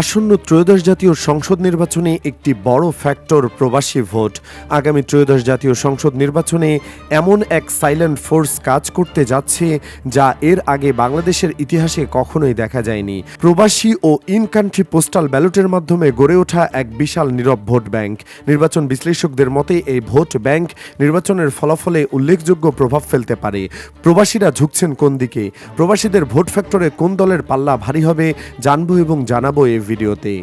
আসন্ন ত্রয়োদশ জাতীয় সংসদ নির্বাচনে একটি বড় ফ্যাক্টর প্রবাসী ভোট। আগামী ত্রয়োদশ জাতীয় সংসদ নির্বাচনে এমন এক সাইলেন্ট ফোর্স কাজ করতে যাচ্ছে যা এর আগে বাংলাদেশের ইতিহাসে কখনোই দেখা যায়নি। প্রবাসী ও ইন কান্ট্রি পোস্টাল ব্যালটের মাধ্যমে গড়ে ওঠা এক বিশাল নীরব ভোট ব্যাংক। নির্বাচন বিশ্লেষকদের মতে, এই ভোট ব্যাংক নির্বাচনের ফলাফলে উল্লেখযোগ্য প্রভাব ফেলতে পারে। প্রবাসীরা ঝুঁকছেন কোন দিকে? প্রবাসীদের ভোট ফ্যাক্টরে কোন দলের পাল্লা ভারী হবে, জানব এবং জানাব এই ভিডিওতে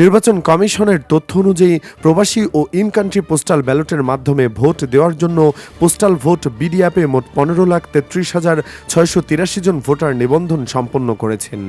নির্বাচন কমিশনের তথ্য অনুযায়ী প্রবাসী ও ইন কান্ট্রি পোস্টাল ব্যালটের মাধ্যমে ভোট দেওয়ার জন্য পোস্টাল ভোট বিডি অ্যাপে মোট পনেরো লাখ তেত্রিশ হাজার ছয়শো তিরাশি জন ভোটার নিবন্ধন সম্পন্ন করেছেন।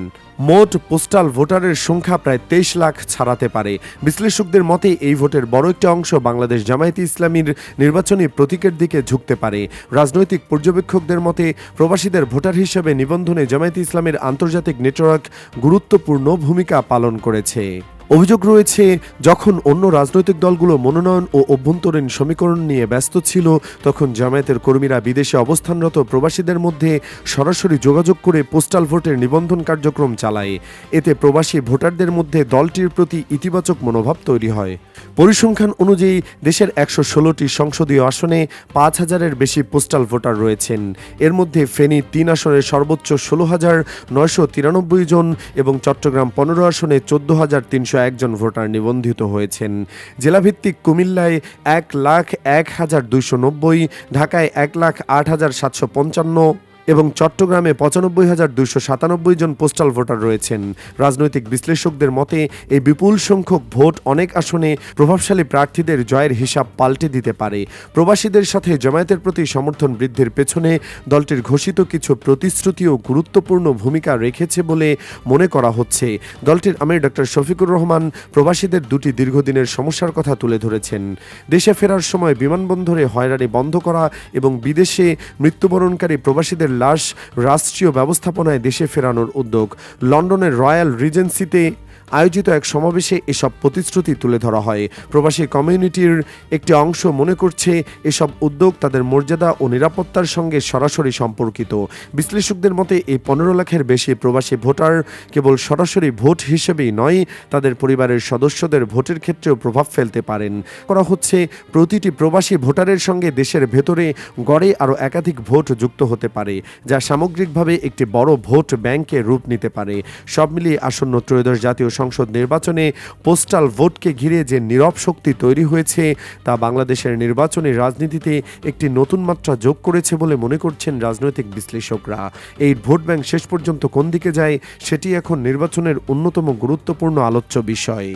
মোট পোস্টাল ভোটারের সংখ্যা প্রায় তেইশ লাখ ছাড়াতে পারে। বিশ্লেষকদের মতে, এই ভোটের বড় একটি অংশ বাংলাদেশ জামায়াতে ইসলামীর নির্বাচনী প্রতীকের দিকে ঝুঁকতে পারে। রাজনৈতিক পর্যবেক্ষকদের মতে, প্রবাসীদের ভোটার হিসেবে নিবন্ধনে জামায়াতে ইসলামের আন্তর্জাতিক নেটওয়ার্ক গুরুত্বপূর্ণ ভূমিকা পালন করেছে। অভিযোগ রয়েছে, যখন অন্য রাজনৈতিক দলগুলো মনোনয়ন ও অভ্যন্তরীণ সমীকরণ নিয়ে ব্যস্ত ছিল, তখন জামায়াতের কর্মীরা বিদেশে অবস্থানরত প্রবাসীদের মধ্যে সরাসরি যোগাযোগ করে পোস্টাল ভোটের নিবন্ধন কার্যক্রম চালায়। এতে প্রবাসী ভোটারদের মধ্যে দলটির প্রতি ইতিবাচক মনোভাব তৈরি হয়। পরিসংখ্যান অনুযায়ী, দেশের একশো ষোলোটি সংসদীয় আসনে পাঁচ হাজারের বেশি পোস্টাল ভোটার রয়েছেন। এর মধ্যে ফেনী তিন আসনে সর্বোচ্চ ষোলো হাজার নয়শো তিরানব্বই জন এবং চট্টগ্রাম পনেরো আসনে চোদ্দ হাজার তিনশো একজন ভোটার নিবন্ধিত হয়েছেন। জেলাভিত্তিক কুমিল্লায় এক লাখ এক হাজার দুইশো নব্বই, ঢাকায় এক লাখ আট হাজার সাতশো পঞ্চান্ন এবং চট্টগ্রামে পঁচানব্বই হাজার দুইশো সাতানব্বই জন পোস্টাল ভোটার রয়েছেন। রাজনৈতিক বিশ্লেষকদের মতে, এই বিপুল সংখ্যক ভোট অনেক আসনে প্রভাবশালী প্রার্থীদের জয়ের হিসাব পাল্টে দিতে পারে। প্রবাসীদের সাথে জামায়াতের প্রতি সমর্থন বৃদ্ধির পেছনে দলটির ঘোষিত কিছু প্রতিশ্রুতিও গুরুত্বপূর্ণ ভূমিকা রেখেছে বলে মনে করা হচ্ছে। দলটির আমির ডক্টর শফিকুর রহমান প্রবাসীদের দুটি দীর্ঘদিনের সমস্যার কথা তুলে ধরেছেন। দেশে ফেরার সময় বিমানবন্দরে হয়রানি বন্ধ করা এবং বিদেশে মৃত্যুবরণকারী প্রবাসীদের লাশ রাষ্ট্রীয় ব্যবস্থাপনায় দেশে ফেরানোর উদ্যোগ। লন্ডনের রয়্যাল রিজেন্সিতে আয়োজিত এক সমাবেশে এসব প্রতিশ্রুতি তুলে ধরা হয়। প্রবাসী কমিউনিটির একটি অংশ মনে করছে এসব উদ্যোগ তাদের মর্যাদা ও নিরাপত্তার সঙ্গে সরাসরি সম্পর্কিত। বিশ্লেষকদের মতে, এই পনেরো লাখের বেশি প্রবাসী ভোটার কেবল সরাসরি ভোট হিসেবেই নয়, তাদের পরিবারের সদস্যদের ভোটের ক্ষেত্রেও প্রভাব ফেলতে পারেন। করা হচ্ছে, প্রতিটি প্রবাসী ভোটারের সঙ্গে দেশের ভেতরে গড়ে আরও একাধিক ভোট যুক্ত হতে পারে, যা সামগ্রিকভাবে একটি বড় ভোট ব্যাংকে রূপ নিতে পারে। সব মিলিয়ে আসন্ন ত্রয়োদশ জাতীয় সংসদ নির্বাচনে পোস্টাল ভোটকে ঘিরে যে নীরব শক্তি তৈরি হয়েছে, তা বাংলাদেশের নির্বাচনী রাজনীতিতে একটি নতুন মাত্রা যোগ করেছে বলে মনে করছেন রাজনৈতিক বিশ্লেষকরা। এই ভোট ব্যাংক শেষ পর্যন্ত কোন দিকে যায়, সেটি এখন নির্বাচনের অন্যতম গুরুত্বপূর্ণ আলোচ্য বিষয়।